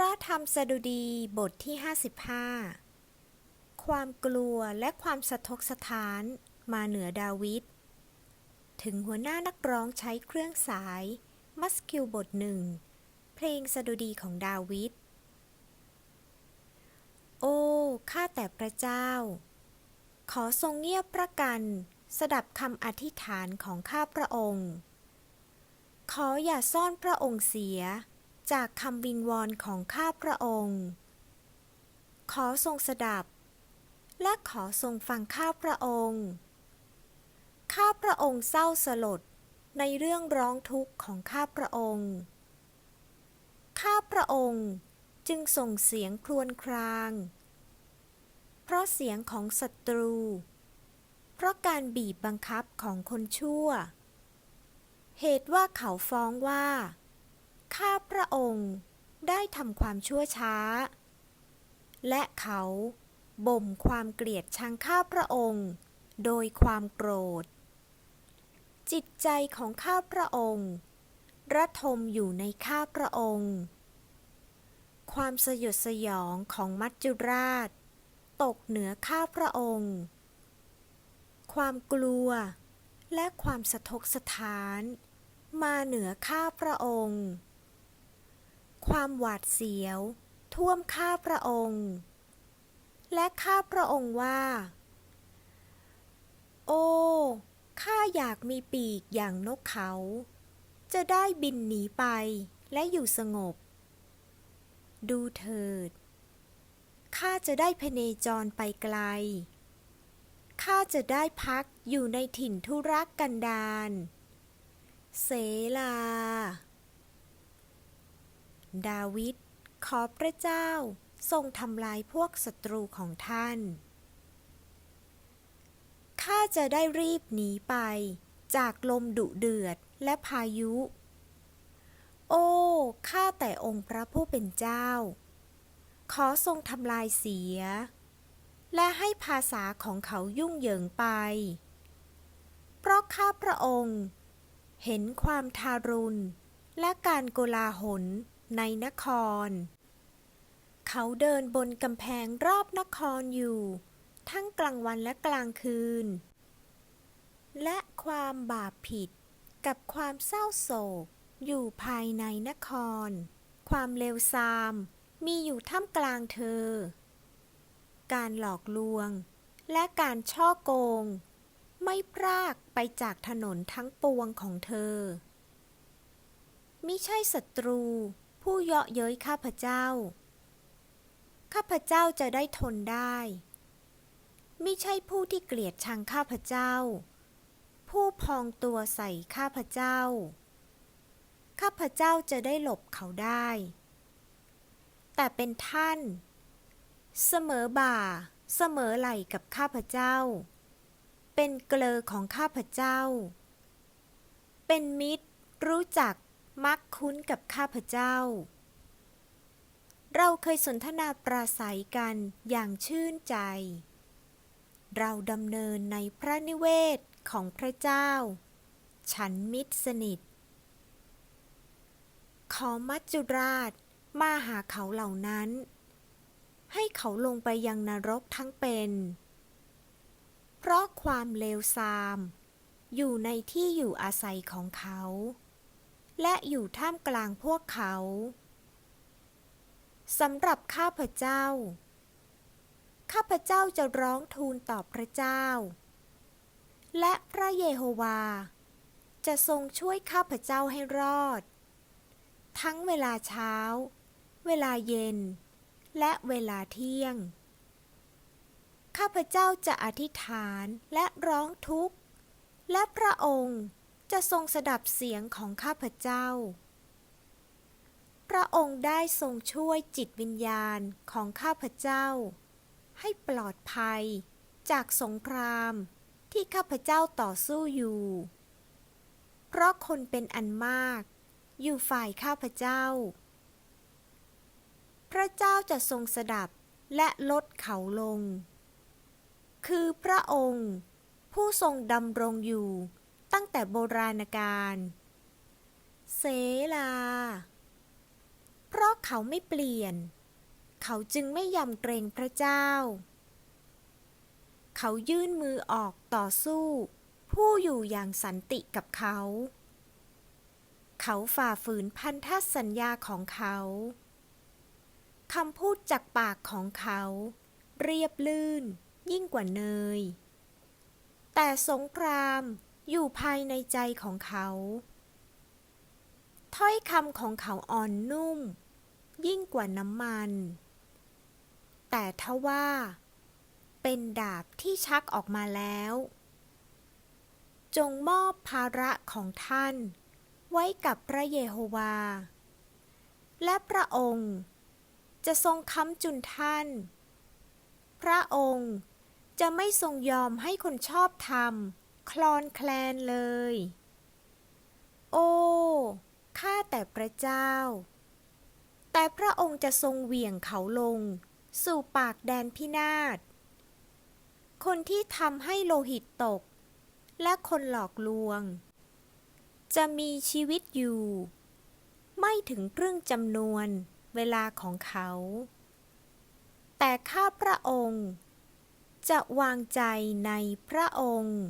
ระธรรมสดุดีบทที่ 55 ความกลัวและความสะทกสะท้านมาเหนือดาวิด ถึงหัวหน้านักร้องใช้เครื่องสาย มัสคิวบทหนึ่ง เพลงสดุดีของดาวิด โอ้ ข้าแต่พระเจ้า ขอทรงเงียบประกันสดับคำอธิษฐานของข้าพระองค์ ขออย่าซ่อนพระองค์เสีย จากคำวิงวอนของข้าพระองค์ ขอทรงสดับ และขอทรงฟังข้าพระองค์ ข้าพระองค์เศร้าสลดในเรื่องร้องทุกข์ของข้าพระองค์ ข้าพระองค์จึงส่งเสียงครวญคราง เพราะเสียงของศัตรู เพราะการบีบบังคับของคนชั่ว เหตุว่าเขาฟ้องว่า องค์ได้ทำความชั่วช้า และเขาบ่มความเกลียดชังข้าพระองค์ โดยความโกรธ จิตใจของข้าพระองค์ ระทมอยู่ในข้าพระองค์ ความสยดสยองของมัจจุราช ตกเหนือข้าพระองค์ ความกลัวและความสะทกสะท้าน มาเหนือข้าพระองค์ ความหวาดเสียว ท่วมข้าพระองค์ และข้าพระองค์ว่า โอ้ข้าอยากมีปีกอย่างนกเขา จะได้บินหนีไปและอยู่สงบ ดูเถิด ข้าจะได้พเนจรไปไกล ข้าจะได้พักอยู่ในถิ่นทุรกกันดารเสลา ดาวิดขอพระเจ้าทรงทำลายพวกศัตรูของท่าน ข้าจะได้รีบหนีไป จากลมดุเดือดและพายุ โอ้ ข้าแต่องค์พระผู้เป็นเจ้า ขอทรงทำลายเสีย และให้ภาษาของเขายุ่งเหยิงไป เพราะข้าพระองค์ เห็นความทารุณและการโกลาหล ในนคร เขาเดินบนกำแพงรอบนครอยู่ ทั้งกลางวันและกลางคืน และความบาปผิดกับความเศร้าโศก อยู่ภายในนคร ความเลวทรามมีอยู่ท่ามกลางเธอ การหลอกลวง และการช่อโกง ไม่พรากไปจากถนนทั้งปวงของเธอมิใช่ศัตรู ผู้เยาะเย้ยข้าพเจ้า ข้าพเจ้าจะได้ทนได้ ไมิใช่ผู้ที่เกลียดชังข้าพเจ้า ผู้พองตัวใส่ข้าพเจ้า ข้าพเจ้าจะได้หลบเขาได้ แต่เป็นท่าน เสมอบ่า เสมอไหลกับข้าพเจ้า เป็นเกลอของข้าพเจ้า เป็นมิตรรู้จัก มักคุ้นกับข้าพเจ้า เราเคยสนทนาปราศัยกันอย่างชื่นใจ เราดำเนินในพระนิเวศของพระเจ้า ฉันมิตรสนิท ขอมัจจุราชมาหาเขาเหล่านั้น ให้เขาลงไปยังนรกทั้งเป็น เพราะความเลวทราม อยู่ในที่อยู่อาศัยของเขา และอยู่ท่ามกลางพวกเขาสำหรับข้าพเจ้า ข้าพเจ้าจะร้องทูลต่อพระเจ้า และพระเยโฮวา จะทรงช่วยข้าพเจ้าให้รอด ทั้งเวลาเช้า เวลาเย็น และเวลาเที่ยง ข้าพเจ้าจะอธิษฐานและร้องทุกข์ และพระองค์ จะทรงสดับเสียงของข้าพเจ้า พระองค์ได้ทรงช่วยจิตวิญญาณของข้าพเจ้า ให้ปลอดภัยจากสงครามที่ข้าพเจ้าต่อสู้อยู่ เพราะคนเป็นอันมาก อยู่ฝ่ายข้าพเจ้า พระเจ้าจะทรงสดับและลดเขาลง คือพระองค์ ผู้ทรงดำรงอยู่ ตั้งแต่โบราณกาลเสลา เพราะเขาไม่เปลี่ยน เขาจึงไม่ยำเกรงพระเจ้า เขายื่นมือออกต่อสู้ ผู้อยู่อย่างสันติกับเขา เขาฝ่าฝืนพันธสัญญาของเขาคำพูดจากปากของเขา เรียบลื่นยิ่งกว่าเนย แต่สงคราม อยู่ภายในใจของเขา ถ้อยคำของเขาอ่อนนุ่ม ยิ่งกว่าน้ำมัน แต่ทว่า เป็นดาบที่ชักออกมาแล้ว จงมอบภาระของท่าน ไว้กับพระเยโฮวา และพระองค์ จะทรงค้ำจุนท่าน พระองค์จะไม่ทรงยอมให้คนชอบธรรม คลอนแคลนเลย โอ้ข้าแต่พระเจ้า แต่พระองค์จะทรงเหวี่ยงเขาลง สู่ปากแดนพินาศ คนที่ทำให้โลหิตตก และคนหลอกลวง จะมีชีวิตอยู่ ไม่ถึงครึ่งจำนวนเวลาของเขา แต่ข้าพระองค์จะวางใจในพระองค์